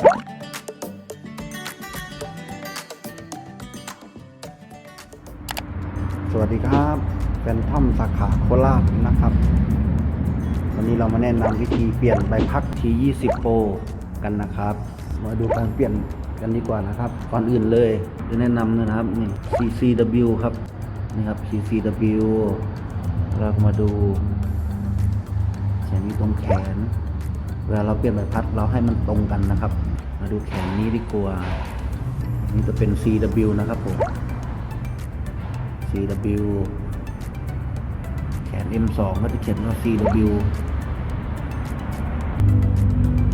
สวัสดีครับแฟนท่อมสาขาโคราชนะครับ วันนี้เรามาแนะนำวิธีเปลี่ยนใบพัด T20 Pro กันนะครับ มาดูการเปลี่ยนกันดีกว่านะครับ ก่อนอื่นเลยจะแนะนำนะครับนี่ CCW ครับนี่ครับ CCW เรามาดูแขนนี้ตรงแขน เวลาเราเปลี่ยนใบพัดเราให้มันตรงกันนะครับ มาดูแขนนี้ดีกว่านี่จะเป็น CW นะครับผม CW แขน M2 ก็จะเขียนว่า CW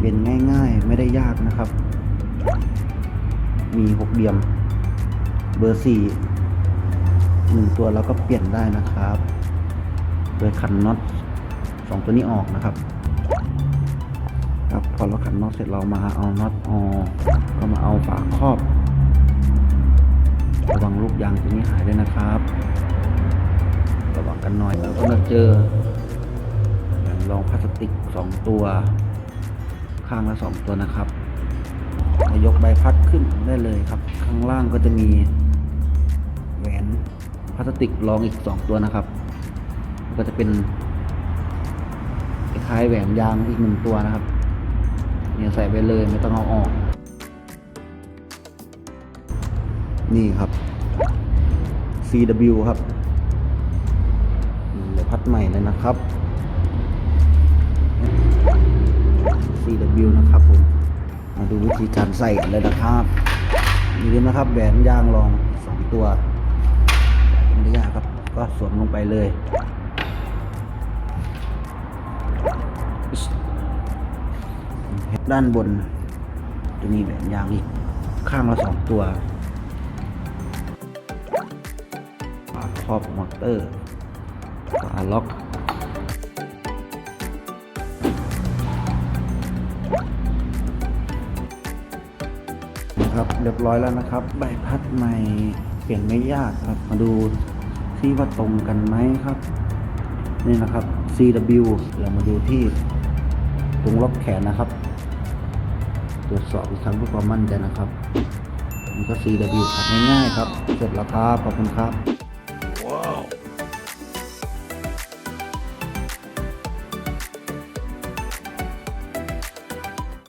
เป็นง่ายๆไม่ได้ยากนะครับ มีหกเหลี่ยม เบอร์สี่หนึ่งตัวเราก็เปลี่ยนได้นะครับ โดยขันน็อตสองตัวนี้ออกนะครับ ครับ พอเราขันน็อตเสร็จเรามาเอาน็อตออกก็มาเอาฝาครอบ ระวังลูกยางตัวนี้หายด้วยนะครับ ระวังกันหน่อยแล้วก็มาเจอแผ่นรองพลาสติกสองตัว ข้างละสองตัวนะครับยกใบพัดขึ้นได้เลยครับ ข้างล่างก็จะมีแหวนพลาสติกรองอีกสองตัวนะครับ ก็จะเป็นคล้ายแหวนยางอีกหนึ่งตัวนะครับ เนี่ยใส่ไปเลยไม่ต้องเอาออก นี่ครับ CW ครับเดี๋ยวพัดใหม่เลยนะครับ CW นะครับผม มาดูวิธีการใส่กันเลยนะครับอย่าลืมนะครับแหวนยางรองสองตัวไม่ได้ยากครับ ก็สวมลงไปเลย ด้านบน จะมีแหวนยางอีก ข้างละสองตัวครอบมอเตอร์ฝาล็อกนะครับเรียบร้อยแล้วนะครับ ใบพัดใหม่เปลี่ยนไม่ยากครับมาดูที่ว่าตรงกันไหมครับ นี่นะครับ CW เรามาดูที่ตรงล็อกแขนนะครับ ตรวจสอบอีกครั้งเพื่อความมั่นใจนะครับ มันก็ CW ครับง่ายๆครับ เสร็จแล้วครับ ขอบคุณครับ